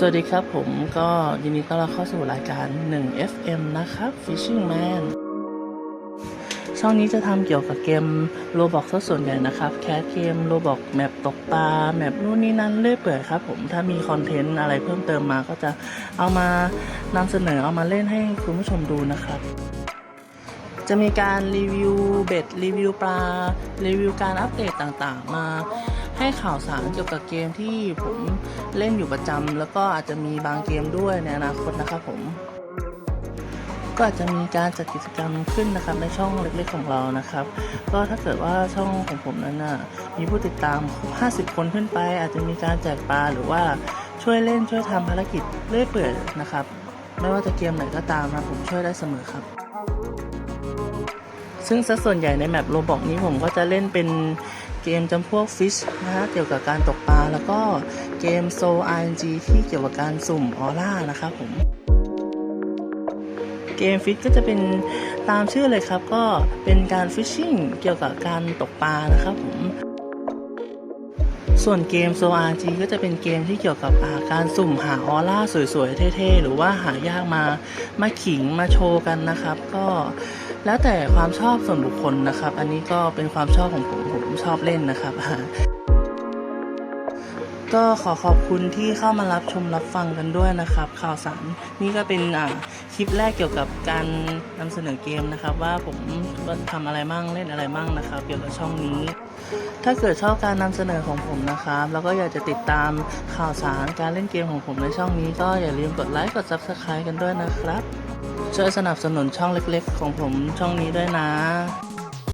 สวัสดีครับผมก็ยินดีต้อนรับเข้าสู่รายการ 1 FM นะครับ Fishing Man ช่องนี้จะทำเกี่ยวกับเกมโ o บอกซะส่วนใหญ่นะครับ แคสเกมโ o บอกแมปตกปลาแมปนู่นนี่นั่นเรื่อยเปื่อยครับผมถ้ามีคอนเทนต์อะไรเพิ่มเติมมาก็จะเอามานำเสนอเอามาเล่นให้คุณผู้ชมดูนะครับจะมีการรีวิวเบ็ดรีวิวปลา รีวิวการอัปเดตต่างๆ มา ให้ข่าวสารเกี่ยวกับเกมที่ผมเล่นอยู่ประจำแล้วก็อาจจะมีบางเกมด้วยในอนาคตนะครับผม ก็อาจจะมีการจัดกิจกรรมขึ้นนะครับในช่องเล็กๆของเรานะครับ ก็ถ้าเกิดว่าช่องของผมนั้นน่ะมีผู้ติดตาม50 คนขึ้นไป อาจจะมีการแจกปลาหรือว่าช่วยเล่นช่วยทำภารกิจเรื่อยเปื่อยนะครับ ไม่ว่าจะเกมไหนก็ตามนะผมช่วยได้เสมอครับซึ่งสัดส่วนใหญ่ในแมปโรบอกนี้ผมก็จะเล่นเป็น เกมจำพวกฟิชนะฮะเกี่ยวกับการตกปลา แล้วก็เกมโซ RNG ที่เกี่ยวกับการสุ่มออร่านะครับผมเกมฟิชก็จะเป็นตามชื่อเลยครับ ก็เป็นการฟิชชิ่งเกี่ยวกับการตกปลานะครับผม ส่วนเกมโซ RG ก็จะเป็นเกมที่เกี่ยวกับาการสุ่มหาออร่าสวยๆ เท่ๆ หรือว่าหายากมามาขิงมาโชว์กันนะครับ ก็ แล้วแต่ความชอบส่วนบุคคลนะครับ อันนี้ก็เป็นความชอบของผมผมชอบเล่นนะครับ ก็ขอขอบคุณที่เข้ามารับชมรับฟังกันด้วยนะครับ ข่าวสารนี่ก็เป็นอ่าคลิปแรกเกี่ยวกับการนำเสนอเกมนะครับ ว่าผมว่าทำอะไรมั่งเล่นอะไรมั่งนะครับ เกี่ยวกับช่องนี้ถ้าเกิดชอบการนำเสนอของผมนะครับ แล้วก็อยากจะติดตามข่าวสารการเล่นเกมของผมในช่องนี้ก็อย่าลืมกดไลค์กด Subscribe กันด้วยนะครับ ช่วยสนับสนุนช่องเล็กๆ ของผมช่องนี้ด้วยนะ